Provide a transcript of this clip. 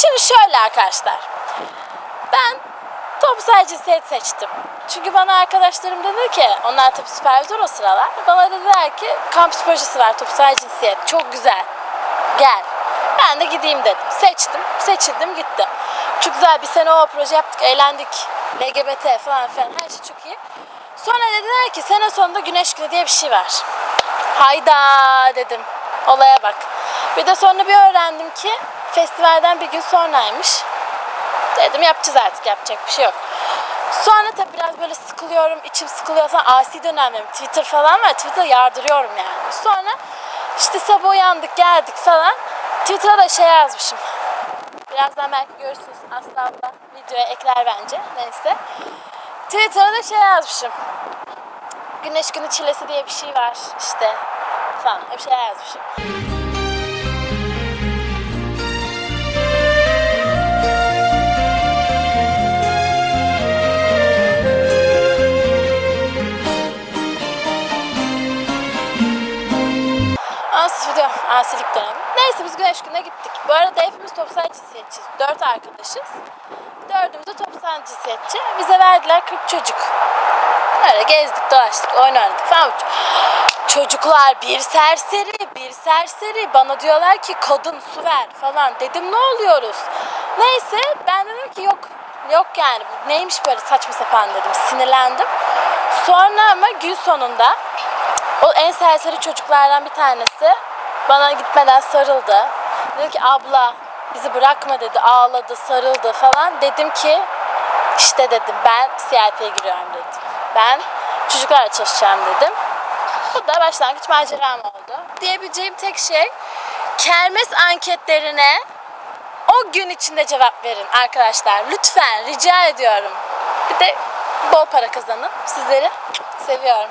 Şimdi şöyle arkadaşlar. Ben toplumsal cinsiyet seçtim. Çünkü bana arkadaşlarım dedi ki, onlar tabii süpervizör o sıralar. Bana dediler ki kampüs projesi var toplumsal cinsiyet. Çok güzel. Gel. Ben de gideyim dedim. Seçtim. Seçildim gittim. Çok güzel bir sene o proje yaptık. Eğlendik. LGBT falan filan her şey çok iyi. Sonra dediler ki sene sonunda güneş günü diye bir şey var. Hayda dedim. Olaya bak. Bir de sonra bir öğrendim ki festivalden bir gün sonraymış. Dedim yapacağız artık yapacak bir şey yok. Sonra tabii biraz böyle sıkılıyorum, içim sıkılıyor falan. Asi dönemlerim, Twitter falan var. Twitter yardırıyorum yani. Sonra işte sabah uyandık geldik falan. Twitter'a da şey yazmışım. Birazdan belki görürsünüz Aslı abla videoya ekler bence. Neyse. Twitter'a da şey yazmışım. Güneş günü çilesi diye bir şey var işte falan. Bir şeyler yazmışım. Ansız video, asilik dönemi. Neyse biz güneş gününe gittik. Bu arada hepimiz toplumsal cinsiyetçiyiz. Dört arkadaşız. Dördümüz de toplumsal cinsiyetçi. Bize verdiler 40 çocuk. Öyle gezdik, dolaştık, oyun oynadık falan. Çocuklar bir serseri, bir serseri. Bana diyorlar ki kadın su ver falan. Dedim ne oluyoruz? Neyse ben dedim ki yok, yok yani. Neymiş böyle saçma sapan dedim. Sinirlendim. Sonra ama gün sonunda o en serseri çocuklardan bir tanesi bana gitmeden sarıldı. Dedi ki abla bizi bırakma dedi. Ağladı, sarıldı falan. Dedim ki işte dedim ben CIP'ye giriyorum dedim. Ben çocuklarla çalışacağım dedim. Bu da başlangıç maceram oldu. Diyebileceğim tek şey kermes anketlerine o gün içinde cevap verin arkadaşlar. Lütfen rica ediyorum. Bir de bol para kazanın. Sizleri seviyorum.